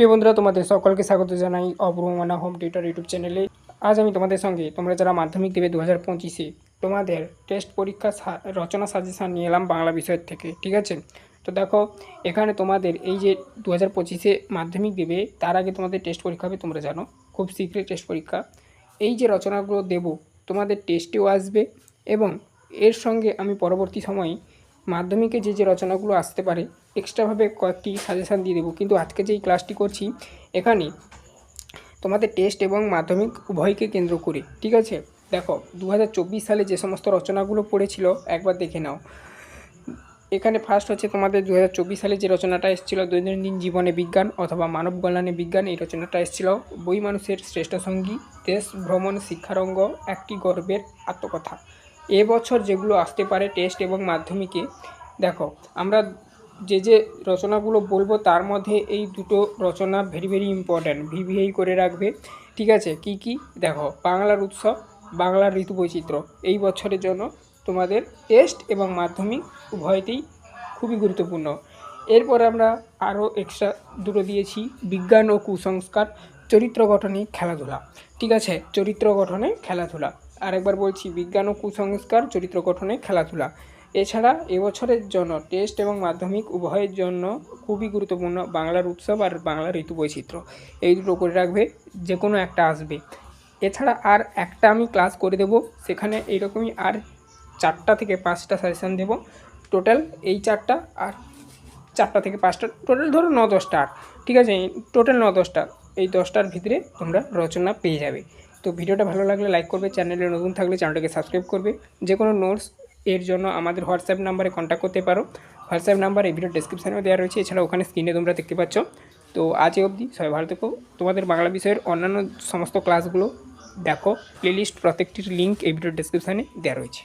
প্রিয় বন্ধুরা, তোমাদের সকলকে স্বাগত জানাই অব্রমানা হোম টিউটার ইউটিউব চ্যানেলে। আজ আমি তোমাদের সঙ্গে, তোমরা যারা মাধ্যমিক দেবে দু হাজার পঁচিশে, তোমাদের টেস্ট পরীক্ষা রচনা সাজেশান নিয়ে এলাম বাংলা বিষয়ের থেকে, ঠিক আছে? তো দেখো, এখানে তোমাদের এই যে দু হাজার পঁচিশে মাধ্যমিক দেবে, তার আগে তোমাদের টেস্ট পরীক্ষা হবে, তোমরা জানো। খুব শীঘ্রই টেস্ট পরীক্ষা। এই যে রচনাগুলো দেব, তোমাদের টেস্টেও আসবে এবং এর সঙ্গে আমি পরবর্তী সময়ে মাধ্যমিকে যে যে রচনাগুলো আসতে পারে এক্সট্রাভাবে কয়েকটি সাজেশান দিয়ে দেবো। কিন্তু আজকে যেই ক্লাসটি করছি, এখানে তোমাদের টেস্ট এবং মাধ্যমিক উভয়কে কেন্দ্র করে, ঠিক আছে? দেখো দু হাজার চব্বিশ সালে যে সমস্ত রচনাগুলো পড়েছিল, একবার দেখে নাও। এখানে ফার্স্ট হচ্ছে তোমাদের দু হাজার চব্বিশ সালে যে রচনাটা এসেছিল, দৈনন্দিন জীবনে বিজ্ঞান অথবা মানব কল্যাণে বিজ্ঞান, এই রচনাটা এসেছিল। বই মানুষের শ্রেষ্ঠ সঙ্গী, দেশ, ভ্রমণ শিক্ষারঙ্গ একটি গর্বের আত্মকথা। এবছর যেগুলো আসতে পারে টেস্ট এবং মাধ্যমিকে, দেখো, আমরা যে যে রচনাগুলো বলব তার মধ্যে এই দুটো রচনা ভেরি ভেরি ইম্পর্ট্যান্ট ভিভিআই করে রাখবে। ঠিক আছে? কি কি? দেখো, বাংলার উৎসব, বাংলার ঋতু বৈচিত্র্য, এই বছরের জন্য তোমাদের টেস্ট এবং মাধ্যমিক উভয়তেই খুবই গুরুত্বপূর্ণ। এরপর আমরা আরও এক্সট্রা দুটো দিয়েছি, বিজ্ঞান ও কুসংস্কার, চরিত্র গঠনে খেলাধুলা। ঠিক আছে? চরিত্র গঠনে খেলাধুলা। আরেকবার বলছি, বিজ্ঞান ও কুসংস্কার, চরিত্র গঠনে খেলাধুলা। এছাড়া এবছরের জন্য টেস্ট এবং মাধ্যমিক উভয়ের জন্য খুবই গুরুত্বপূর্ণ বাংলার উৎসব আর বাংলার ঋতু বৈচিত্র্য। এই দুটো করে রাখবে যে কোনো একটা আসবে। এছাড়া আর একটা আমি ক্লাস করে দেবো, সেখানে এইরকমই আর চারটা থেকে পাঁচটা সাজেশান দেবো। টোটাল এই চারটা আর চারটা থেকে পাঁচটা টোটাল ধরো ন দশটা আর, ঠিক আছে? টোটাল ন দশটা, এই দশটার ভিতরে তোমরা রচনা পেয়ে যাবে। তো ভিডিওটা ভালো লাগলে লাইক করবে চ্যানেলে নতুন থাকলে চ্যানেলটাকে সাবস্ক্রাইব করবে। যে কোনো নোটস এর জন্য আমাদের হোয়াটসঅ্যাপ নাম্বারে কন্ট্যাক্ট করতে পারো। হোয়াটসঅ্যাপ নাম্বার এই ভিডিও ডেসক্রিপশানেও দেওয়া রয়েছে। এছাড়া ওখানে স্ক্রিনে তোমরা দেখতে পাচ্ছ। তো আজ অবধি সবাই ভালো থেকো। তোমাদের বাংলা বিষয়ের অন্যান্য সমস্ত ক্লাসগুলো দেখো। প্লেলিস্ট প্রত্যেকটির লিঙ্ক এই ভিডিও ডেসক্রিপশানে দেওয়া রয়েছে।